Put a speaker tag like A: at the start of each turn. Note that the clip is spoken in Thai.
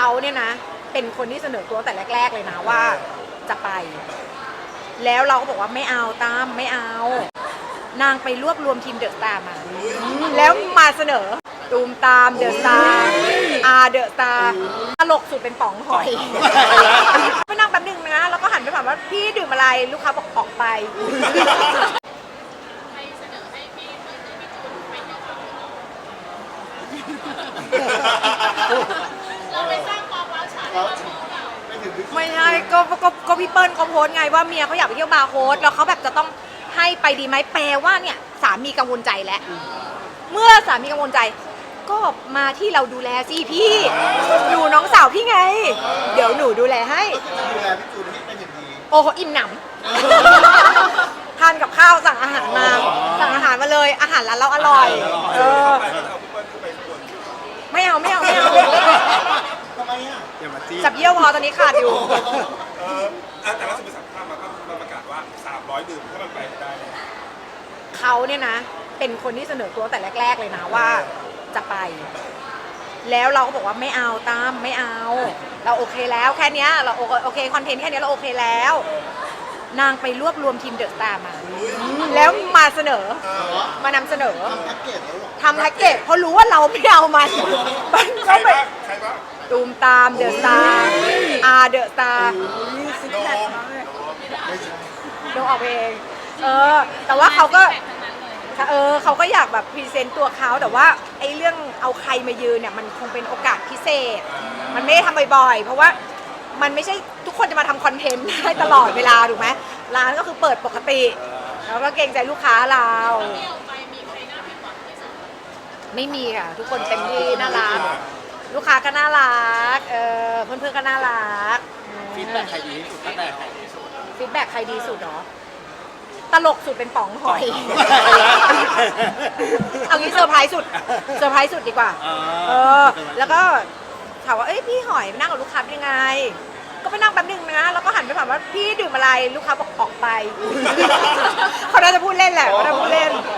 A: เขาเนี่ยนะ เป็นคนที่เสนอตัวแต่แรก ๆ เลยนะว่าจะไป แล้วเราก็บอกว่าไม่เอาตามไม่เอา นางไปรวบรวมทีมเดอะสตาร์มา แล้วมาเสนอตูมตามเดอะสตาร์อาเดอะสตาร์ตลกสุดเป็นป๋องหอยไปนั่งแป๊บนึงนะแล้วก็หันไปถามว่าพี่ดื่มอะไรลูกค้าบอกออกไปไม่ใช่ก็ก็ก็พี่เปิ้ลเขาโพสต์ไงว่าเมียเขาอยากไปเที่ยวบาร์โฮสแล้วเขาแบบจะต้องให้ไปดีไหมแปลว่าเนี่ยสามีกังวลใจแล้ว เมื่อสามีกังวลใจ ก็มาที่เราดูแลสิพี่หนูน้องสาวพี่ไง เดี๋ยวหนูดูแลให้
B: ก็จะดูแลพี่จูนให้เป็นอย่างดี
A: โอ้โหอิ่มหนำ ทานกับข้าวสั่งอาหารมา สั่งอาหารมาเลย อาหารร้านเราอร่อย เออ ไม่เอาไม่เอาไม่เอา
B: ทำไมอะ
C: อย่ามา จี้
A: จับเยี่ยวพอตอนนี้ขาดอยู่
D: เอออะแต่ล่าสุดไปสัมภาษณ์มาก็มาประกาศว่า 300 ดื่มถ้ามันไปได้เนี่ย
A: เขาเนี่ยนะ เป็นคนที่เสนอตัวแต่แรก ๆ เลยนะว่าจะไป แล้วเราก็บอกว่าไม่เอาตามไม่เอา เราโอเคแล้วแค่เนี้ยเราโอโอเคคอนเทนต์แค่เนี้ยเราโอเคแล้ว นางไปรวบรวมทีมเดอะสตาร์มา แล้วมาเสนอ มานำเสนอ
B: ทำแพ็กเกจแล้วเหรอ
A: ทำแพ็กเกจเพราะรู้ว่าเราไม่เอามันมัน
D: ใคร
A: ก็ไป
D: บ้างใครบ้าง
A: ตูมตามเดอะสตาร์อาเดอะสตาร์
D: โดม
A: ดูออกเองเออ แต่ว่าเขาก็เออเขาก็อยากแบบพรีเซนต์ตัวเขาแต่ว่าไอ้เรื่องเอาใครมายืนเนี่ยมันคงเป็นโอกาสพิเศษ มันไม่ได้ทำบ่อยๆ เพราะว่ามันไม่ใช่ทุกคนจะมาทำคอนเทนต์ได้ตลอดเวลาถูกไหมร้านก็คือเปิดปกติ แล้วก็เกรงใจลูกค้าเรา ไม่มีค่ะ ทุกคนเต็มที่น่ารัก ลูกค้าก็น่ารัก เออเพื่อนๆก็น่ารัก
C: ฟีดแบ็กใครดีที่สุดฟีดแบ็กใครดีที่สุด
A: ฟีดแบ็กใครดีสุดเหรอ ตลกสุดเป็นป๋องหอย เอางี้เซอร์ไพรส์สุด เซอร์ไพรส์สุดดีกว่าเออ แล้วก็ถามว่า เอ้ยพี่หอยไปนั่งกับลูกค้าเป็นยังไง ก็ไปนั่งแป๊บนึงนะ แล้วก็หันไปถามว่าพี่ดื่มอะไร ลูกค้าบอกออกไป เขาน่าจะพูดเล่นแหละเขาน่าจะพูดเล่นเออ